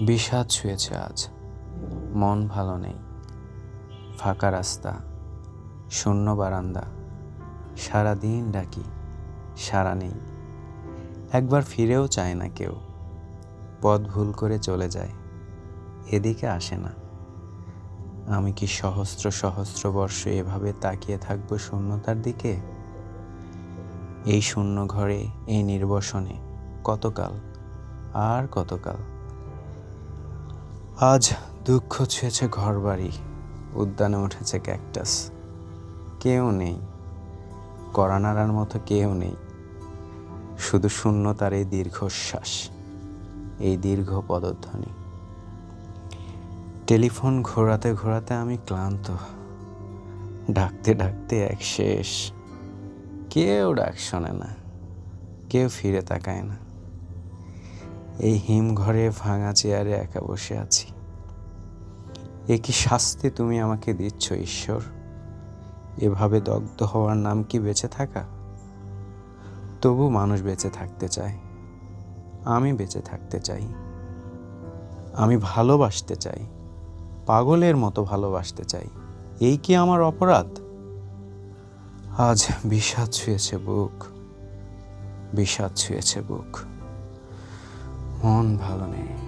বিষাদ ছুঁয়েছে আজ। মন ভালো নেই। ফাঁকা রাস্তা, শূন্য বারান্দা। সারাদিন ডাকি, সারা নেই। একবার ফিরেও চায় না কেউ। পথ ভুল করে চলে যায়। এদিকে আসে না। আমি কি সহস্র সহস্র বর্ষ এভাবে তাকিয়ে থাকব শূন্যতার দিকে? এই শূন্য ঘরে, এই নির্বসনে কতকাল? আর কতকাল? আজ দুঃখ ছুঁয়েছে ঘরবাড়ি, উদ্যানে উঠেছে ক্যাকটাস। কেউ নেই কড়া নাড়ার মতো কেউ নেই। শুধু শূন্যতার এই দীর্ঘশ্বাস, এই দীর্ঘ পদধ্বনি। টেলিফোন ঘোরাতে ঘোরাতে আমি ক্লান্ত। ডাকতে ডাকতে এক শেষ। কেউ ডাক শোনে না, কেউ ফিরে তাকায় না। এই হিমঘরে ভাঙা চেয়ারে একা বসে আছি। এ কি শাস্তি তুমি আমাকে দিচ্ছ, ঈশ্বর? এভাবে দগ্ধ হওয়ার নাম কি বেঁচে থাকা? তবু মানুষ বেঁচে থাকতে চায়। আমি বেঁচে থাকতে চাই। আমি ভালোবাসতে চাই। পাগলের মতো ভালোবাসতে চাই। এই কি আমার অপরাধ? আজ বিষাদ ছুঁয়েছে বুক। বিষাদ ছুঁয়েছে বুক। মন ভালো নেই।